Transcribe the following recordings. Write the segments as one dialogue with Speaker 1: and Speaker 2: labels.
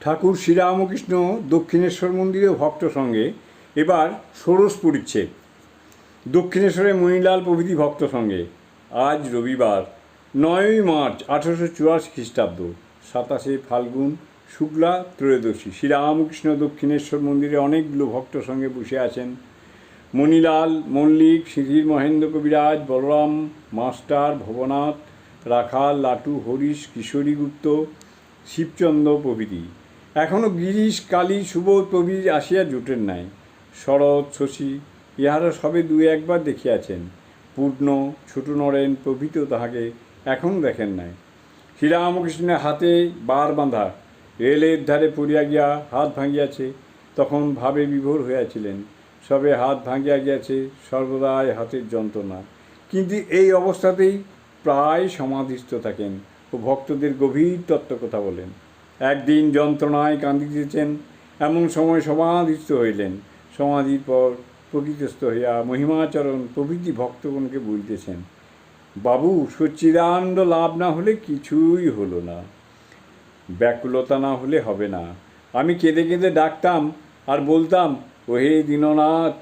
Speaker 1: ঠাকুর শ্রীরামকৃষ্ণ দক্ষিণেশ্বর মন্দিরে ভক্ত সঙ্গে, এবার ষোড়শ পরিচ্ছেদ দক্ষিণেশ্বরে মণিলাল প্রভৃতি ভক্ত সঙ্গে, আজ রবিবার, নয়ই মার্চ আঠারোশো চুরাশি খ্রিস্টাব্দ, সাতাশে ফাল্গুন, শুক্লা ত্রয়োদশী। শ্রীরামকৃষ্ণ দক্ষিণেশ্বর মন্দিরে অনেকগুলো ভক্ত সঙ্গে বসে আছেন। মণিলাল, মল্লিক সিধির মহেন্দ্র কবিরাজ, বলরাম, মাস্টার, ভবনাথ, রাখাল, লাটু, হরিশ, কিশোরী গুপ্ত, শিবচন্দ্র প্রভৃতি। এখনও গিরিশ, কালী, সুবোধ, প্রভৃতি আসিয়া জুটেন নাই। শরৎ, শশী ইহারা সবে দুই একবার দেখিয়াছেন। পূর্ণ, ছোট নরেন প্রভৃত তাহাকে এখনও দেখেন নাই। শ্রীরামকৃষ্ণের হাতে বার বাঁধা রেলের ধারে পড়িয়া গিয়া হাত ভাঙিয়াছে তখন ভাবে বিভোর হইয়াছিলেন। সবে হাত ভাঙিয়া গিয়াছে সর্বদাই হাতের যন্ত্রণা। কিন্তু এই অবস্থাতেই প্রায় সমাধিস্থ থাকেন ও ভক্তদের গভীর তত্ত্ব কথা বলেন। একদিন যন্ত্রণায় কান্দিতেছেন, এমন সময় সমাধিস্থ হইলেন। সমাধির পর প্রকৃতস্থ হইয়া মহিমাচরণ প্রভৃতি ভক্তগণকে বলিতেছেন, বাবু, সচ্চিদানন্দ লাভ না হলে কিছুই হলো না। ব্যাকুলতা না হলে হবে না। আমি কেঁদে কেঁদে ডাকতাম আর বলতাম, ওহে দীননাথ,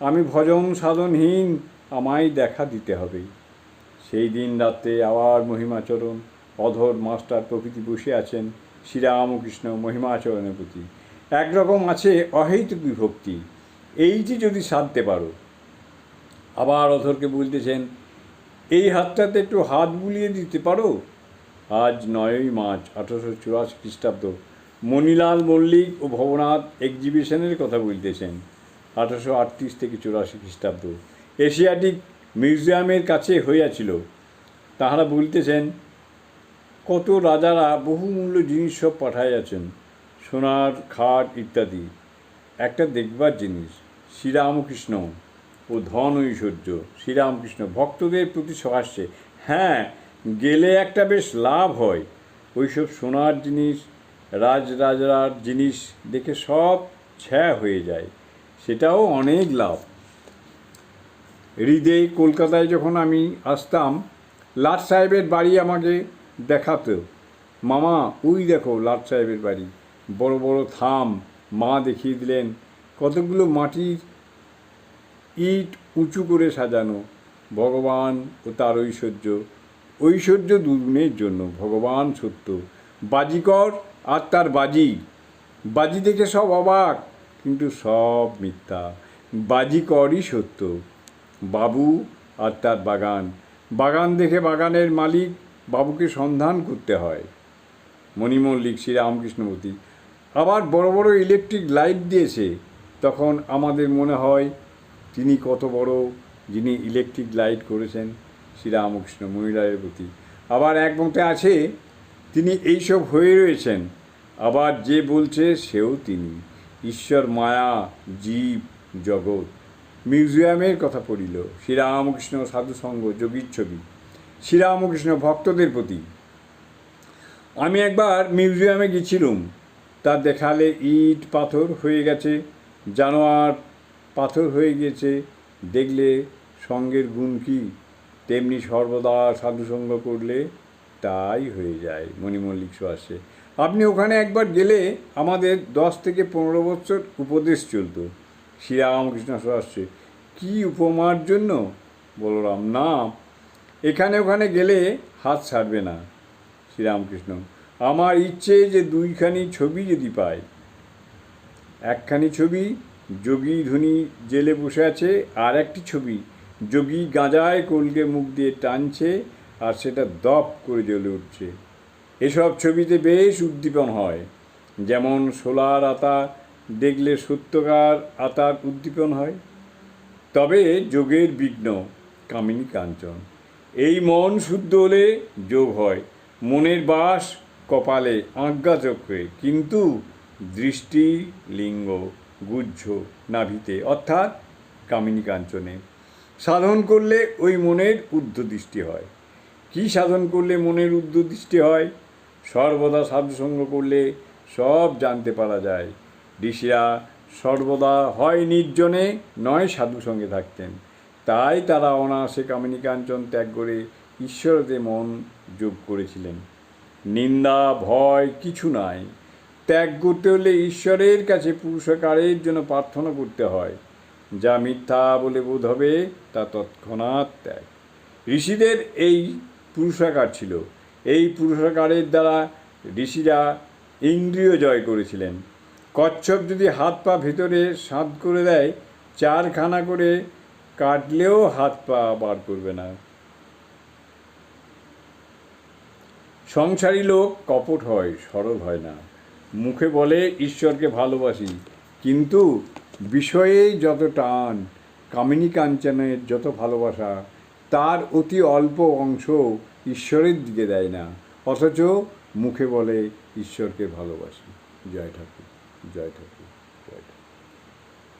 Speaker 1: আমি ভজন সাধনহীন, আমায় দেখা দিতে হবে। সেই দিন রাত্রে আবার মহিমাচরণ, অধর মাস্টার প্রভৃতি বসে আছেন শ্রীরামকৃষ্ণ মহিমাচরণের প্রতি। একরকম আছে অহৈতুক বিভক্তি এইটি যদি সাধতে পারো। আবার অধরকে বলতেছেন, এই হাতটাতে একটু হাত বুলিয়ে দিতে পারো? আজ নয়ই মার্চ, আঠারোশো চুরাশি খ্রিস্টাব্দ। মণিলাল মল্লিক ও ভবনাথ এক্সিবিশনের কথা বলতেছেন, আঠারোশো আটত্রিশ থেকে চুরাশি খ্রিস্টাব্দ। এশিয়াটিক মিউজিয়ামের কাছে হইয়াছিল। তাহারা বলতেছেন কত রাজারা বহুমূল্য জিনিস সব পাঠাইয়াছেন, সোনার, খাট ইত্যাদি। একটা দেখবার জিনিস, শ্রীরামকৃষ্ণ ও ধন ঐশ্বর্য, শ্রীরামকৃষ্ণ ভক্তদের প্রতি সহাস্যে হ্যাঁ গেলে একটা বেশ লাভ হয়। ওইসব সোনার জিনিস, রাজরাজার জিনিস দেখে সব ছ্যা হয়ে যায়। সেটাও অনেক লাভ। হৃদয় কলকাতায় যখন আমি আসতাম, লাট সাহেবের বাড়ি আমাকে দেখাতো মামা, ওই দেখো লাট সাহেবের বাড়ি। বড় বড় থাম, মা দেখিয়ে দিলেন, কতগুলো মাটির ইট উঁচু করে সাজানো। ভগবান ও তার ঐশ্বর্য। ঐশ্বর্য দুগুণের জন্য ভগবান সত্য। বাজিকর আর তার বাজি। বাজি দেখে সব অবাক, কিন্তু সব মিথ্যা। বাজিকরই সত্য। বাবু আর তার বাগান। বাগান দেখে বাগানের মালিক বাবুকে সন্ধান করতে হয়। মণিমল্লিক শ্রীরামকৃষ্ণমূর্তি। আবার বড় বড় ইলেকট্রিক লাইট দিয়েছে। তখন আমাদের মনে হয় তিনি কত বড়, যিনি ইলেকট্রিক লাইট করেছেন শ্রীরামকৃষ্ণ মহিলাদের প্রতি। আবার এক মতে আছে, তিনি এইসব হয়ে রয়েছেন। আবার যে বলছে সেও তিনি। ঈশ্বর, মায়া, জীব, জগৎ। মিউজিয়ামের কথা পড়িল। শ্রীরামকৃষ্ণ সাধুসঙ্গ, যোগীর ছবি। শ্রীরামকৃষ্ণ ভক্তদের প্রতি। আমি একবার মিউজিয়ামে গেছিলুম। তা দেখালে ইট পাথর হয়ে গেছে, জানোয়ার পাথর হয়ে গেছে। দেখলে সঙ্গের গুণ কি? তেমনি সর্বদা সাধুসঙ্গ করলে তাই হয়ে যায়, মণিমল্লিক সুয়াসে আপনি ওখানে একবার গেলে আমাদের দশ থেকে পনেরো বছর উপদেশ চলতো। শ্রীরামকৃষ্ণ সুয়াসে কী উপমার জন্য? বলরাম, না এখানে ওখানে গেলে হাত ছাড়বে না, শ্রীরামকৃষ্ণ। আমার ইচ্ছে যে দুইখানি ছবি যদি পাই। একখানি ছবি, যোগী ধনী জেলে বসে আছে, আর একটি ছবি, যোগী গাঁজায় কলকে মুখ দিয়ে টানছে, আর সেটা দপ করে জ্বলে উঠছে। এসব ছবিতে বেশ উদ্দীপন হয়। যেমন সোলার আতা দেখলে সত্যকার আতার উদ্দীপন হয়। তবে যোগের বিঘ্ন কামিনী কাঞ্চন। এই মন শুদ্ধ হলে যোগ হয়। মনের বাস কপালে আজ্ঞা চক্রে। কিন্তু দৃষ্টি, লিঙ্গ গুজ্জ নাভিতে, অর্থাৎ কামিনী কাঞ্চনে, সাধন করলে ওই মনের উদ্ধদৃষ্টি হয়। কি সাধন করলে মনের উদ্ধদৃষ্টি হয়? সর্বদা সাধুসঙ্গ করলে সব জানতে পারা যায়। ঋষিরা সর্বদা হয় নির্জনে, নয় সাধু সঙ্গে থাকতেন। তাই তারা অনায়াসে কামিনী কাঞ্চন ত্যাগ করে ঈশ্বরতে মন যোগ করেছিলেন। নিন্দা, ভয় কিছু নাই। ত্যাগ করতে হলে ঈশ্বরের কাছে পুরুষকারের জন্য প্রার্থনা করতে হয়। যা মিথ্যা বলে বোধ হবে, তা তৎক্ষণাৎ ত্যাগ। ঋষিদের এই পুরুষাকার ছিল। এই পুরুষাকারের দ্বারা ঋষিরা ইন্দ্রিয় জয় করেছিলেন। কচ্ছপ যদি হাত পা ভেতরে সাঁত করে দেয়, চারখানা করে কাটলেও হাত পা বার করবে না। সংসারী লোক কপট হয় সরল হয় না। মুখে বলে, ঈশ্বরকে ভালোবাসি। কিন্তু বিষয়ে যত টান, কামিনী কাঞ্চনের যত ভালোবাসা, তার অতি অল্প অংশ ঈশ্বরের দিকে দেয় না। অথচ মুখে বলে, ঈশ্বরকে ভালোবাসি। জয় ঠাকুর জয় ঠাকুর।